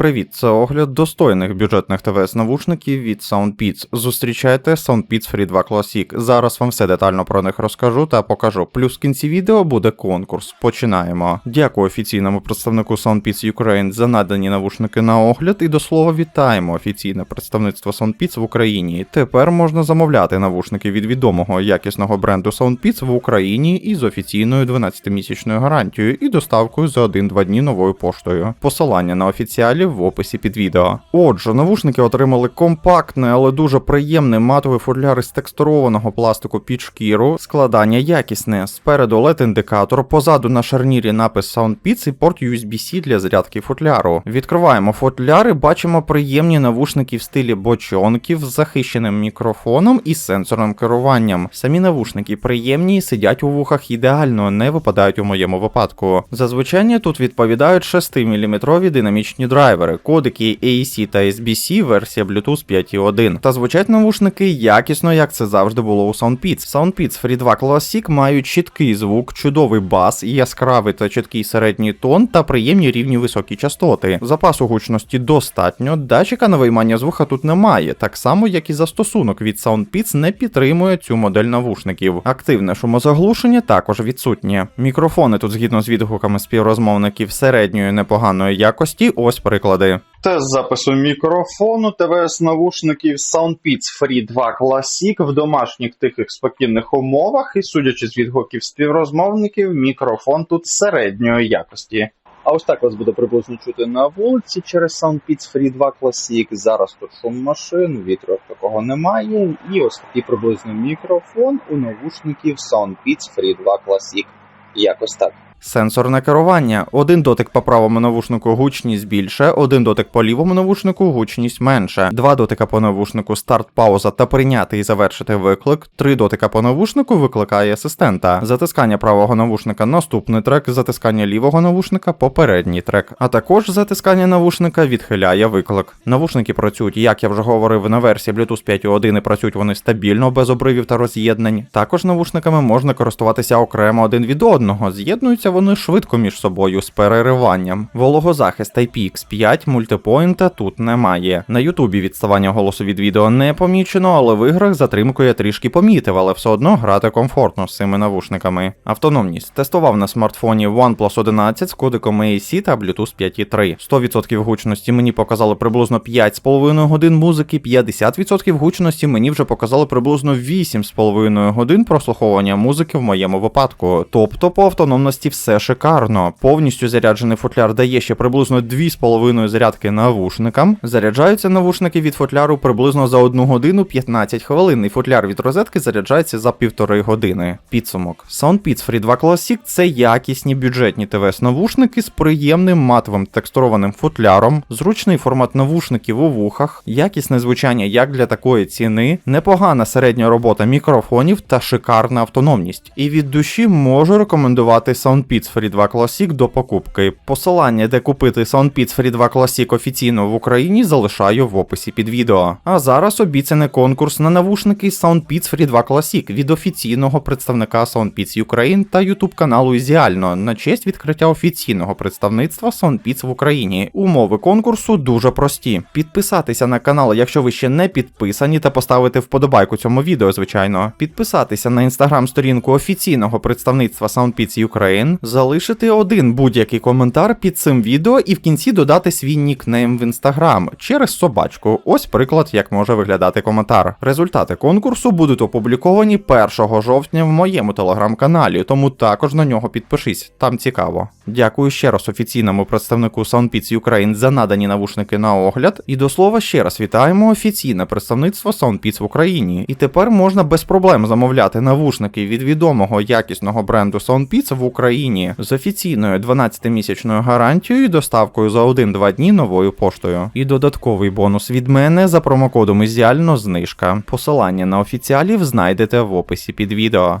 привіт! Це огляд достойних бюджетних ТВС навушників від SoundPeats. Зустрічайте SoundPeats Free 2 Classic. Зараз вам все детально про них розкажу та покажу. Плюс в кінці відео буде конкурс. Починаємо. Дякую офіційному представнику SoundPeats Ukraine за надані навушники на огляд. І до слова вітаємо офіційне представництво SoundPeats в Україні. Тепер можна замовляти навушники від відомого якісного бренду SoundPeats в Україні із офіційною 12-місячною гарантією і доставкою за 1-2 дні новою поштою. Посилання на офіціалів в описі під відео. Отже, навушники отримали компактне, але дуже приємне матовий футляр із текстурованого пластику під шкіру, складання якісне, спереду led індикатор позаду на шарнірі напис SoundPeats і порт USB-C для зарядки футляру. Відкриваємо футляр і бачимо приємні навушники в стилі бочонків з захищеним мікрофоном і сенсорним керуванням. Самі навушники приємні і сидять у вухах ідеально, не випадають у моєму випадку. Зазвичай тут відповідають 6-мм динамічні драйвери, кодики AAC та SBC, версія Bluetooth 5.1. Та звучать навушники якісно, як це завжди було у SoundPeats. SoundPeats Free 2 Classic мають чіткий звук, чудовий бас, яскравий та чіткий середній тон та приємні рівні високі частоти. Запасу гучності достатньо, датчика на виймання з вуха тут немає, так само як і застосунок від SoundPeats не підтримує цю модель навушників. Активне шумозаглушення також відсутнє. Мікрофони тут згідно з відгуками співрозмовників середньої непоганої якості. Ось приклади. Тест запису мікрофону, ТВС навушників SoundPeats Free 2 Classic в домашніх тихих спокійних умовах, і судячи з відгуків співрозмовників, мікрофон тут середньої якості. А ось так вас буде приблизно чути на вулиці через SoundPeats Free 2 Classic. Зараз тут шум машин, вітру такого немає. І ось такий приблизно мікрофон у навушників SoundPeats Free 2 Classic. Якось так. Сенсорне керування. Один дотик по правому навушнику гучність більше, один дотик по лівому навушнику гучність менше. Два дотика по навушнику старт, пауза та прийняти і завершити виклик. Три дотика по навушнику викликає асистента. Затискання правого навушника наступний трек, затискання лівого навушника попередній трек. А також затискання навушника відхиляє виклик. Навушники працюють, як я вже говорив, на версії Bluetooth 5.1 і працюють вони стабільно, без обривів та роз'єднань. Також навушниками можна користуватися окремо один від одного. З'єднуються вони швидко між собою з перериванням. Вологозахист IPX5 мультипоінта тут немає. На Ютубі відставання голосу від відео не помічено, але в іграх затримку я трішки помітив, але все одно грати комфортно з цими навушниками. Автономність тестував на смартфоні OnePlus 11 з кодиком AAC та Bluetooth 5.3. 100% гучності мені показали приблизно 5,5 годин музики, 50% гучності мені вже показали приблизно 8,5 годин прослуховування музики в моєму випадку. Тобто по автономності все шикарно. Повністю заряджений футляр дає ще приблизно 2,5 зарядки навушникам. Заряджаються навушники від футляру приблизно за 1 годину 15 хвилин, і футляр від розетки заряджається за півтори години. Підсумок. SoundPeats Free 2 Classic це якісні бюджетні ТВС навушники з приємним матовим текстурованим футляром, зручний формат навушників у вухах, якісне звучання як для такої ціни, непогана середня робота мікрофонів та шикарна автономність. І від душі можу рекомендувати SoundPeats Free 2 Classic до покупки. Посилання, де купити SoundPeats Free 2 Classic офіційно в Україні, залишаю в описі під відео. А зараз обіцяний конкурс на навушники SoundPeats Free 2 Classic від офіційного представника SoundPeats Ukraine та YouTube каналу Ізіально на честь відкриття офіційного представництва SoundPeats в Україні. Умови конкурсу дуже прості. Підписатися на канал, якщо ви ще не підписані, та поставити вподобайку цьому відео, звичайно. Підписатися на інстаграм-сторінку офіційного представництва SoundPeats Ukraine, залишити один будь-який коментар під цим відео і в кінці додати свій нікнейм в інстаграм через собачку. Ось приклад, як може виглядати коментар. Результати конкурсу будуть опубліковані 1 жовтня в моєму телеграм-каналі, тому також на нього підпишись, там цікаво. Дякую ще раз офіційному представнику SoundPeats Ukraine за надані навушники на огляд. І до слова ще раз вітаємо офіційне представництво SoundPeats в Україні. І тепер можна без проблем замовляти навушники від відомого якісного бренду SoundPeats в Україні з офіційною 12-місячною гарантією і доставкою за 1-2 дні новою поштою. І додатковий бонус від мене за промокодом Ізіально знижка. Посилання на офіціалів знайдете в описі під відео.